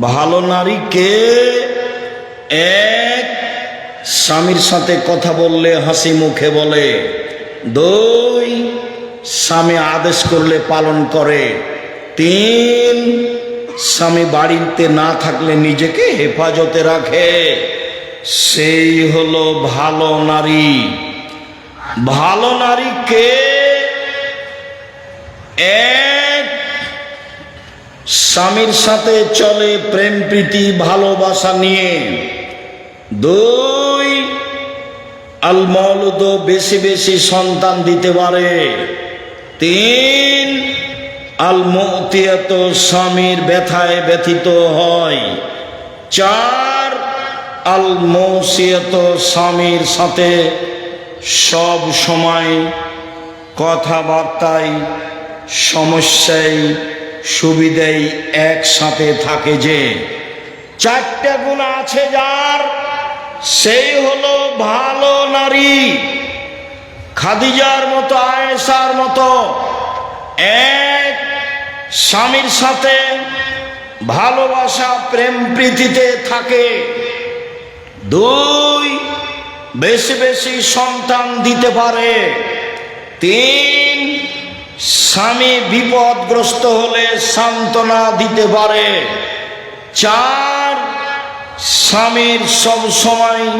ভালো নারীকে এক স্বামীর সাথে কথা বললে হাসি মুখে বলে। দুই, স্বামী আদেশ করলে পালন করে। তিন, স্বামী বাড়িতে না থাকলে নিজেকে হেফাজতে রাখে। সেই হলো ভালো নারী। ভালো নারীকে এক স্বামীর সাথে চলে প্রেম, প্রীতি, ভালোবাসা নিয়ে। দুই আল মৌলুদ বেশি বেশি সন্তান দিতে পারে। তিন আল মতিয়াত স্বামীর ব্যথায় ব্যথিত হয়। চার আল মৌসিয়ত স্বামীর সাথে সব সময় কথাবার্তায়, সমস্যায় সুবিধাই একসাথে থাকে যে, চারটে গুণ আছে যার, সেই হলো ভালো নারী। খাদিজার মতো, আয়েশার মতো, এক স্বামীর সাথে ভালোবাসা, প্রেম প্রীতিতে থাকে। দুই, বেশি বেশি সন্তান দিতে পারে। তিন স্বামী বিপদগ্রস্ত হলে সান্ত্বনা দিতে পারে। চার, স্বামীর সব সময়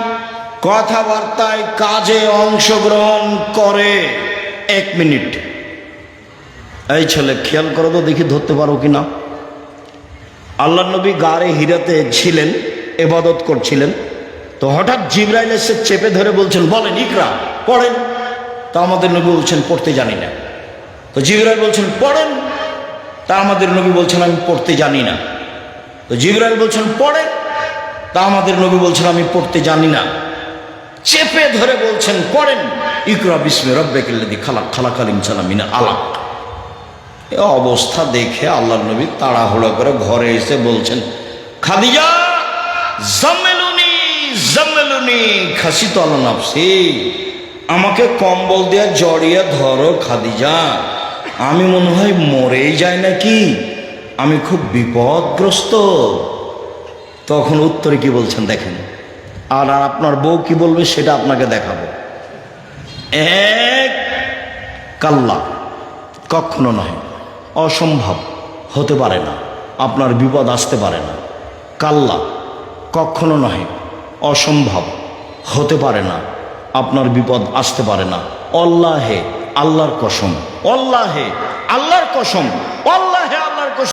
কথাবার্তায় কাজে অংশগ্রহণ করে। এক মিনিট। এই ছেলে, খেয়াল করো তো, দেখি ধরতে পারো কি না আল্লাহ নবী গাড়ে হিরাতে ছিলেন, এবাদত করছিলেন। তো হঠাৎ জিব্রাইল এসে চেপে ধরে বলছেন, বলেন, ইকরা, পড়েন। তা আমাদের নবী বলছেন, পড়তে জানি না। তো জিব্রাইল বলছেন, পড়েন। তা আমাদের নবী বলছেন, আমি পড়তে জানি না। তো জিব্রাইল বলছেন পড়েন তা আমাদের নবী বলছেন, আমি পড়তে জানি না। চেপে ধরে বলছেন, পড়েন। ইকরা বিস্মে রব্বেকিল্লাদি খালাক খালাকালিম সালামিনা আলাক এ অবস্থা দেখে আল্লাহ নবী তাড়াহুড়ো করে ঘরে এসে বলছেন, খাদিজা, জামেলুনি জামেলুনি খাসি তলনাফসি আমাকে কম্বল দিয়ে জড়িয়ে ধরো খাদিজা। আমি মনে হয় মরেই যায় নাকি? আমি খুব বিপদগ্রস্ত। তখন উত্তরে কি বলছেন দেখেন? আর আর আপনার বউ কি বলবে সেটা আপনাকে দেখাবো। এক কাল্লা, কখনো নয় অসম্ভব, হতে পারে না, আপনার বিপদ আসতে পারে না। কাল্লা, কখনো নয় অসম্ভব, হতে পারে না, আপনার বিপদ আসতে পারে না। অল্লাহে, আল্লাহর কসম। অল্লাহে আল্লাহর কসম অল্লাহে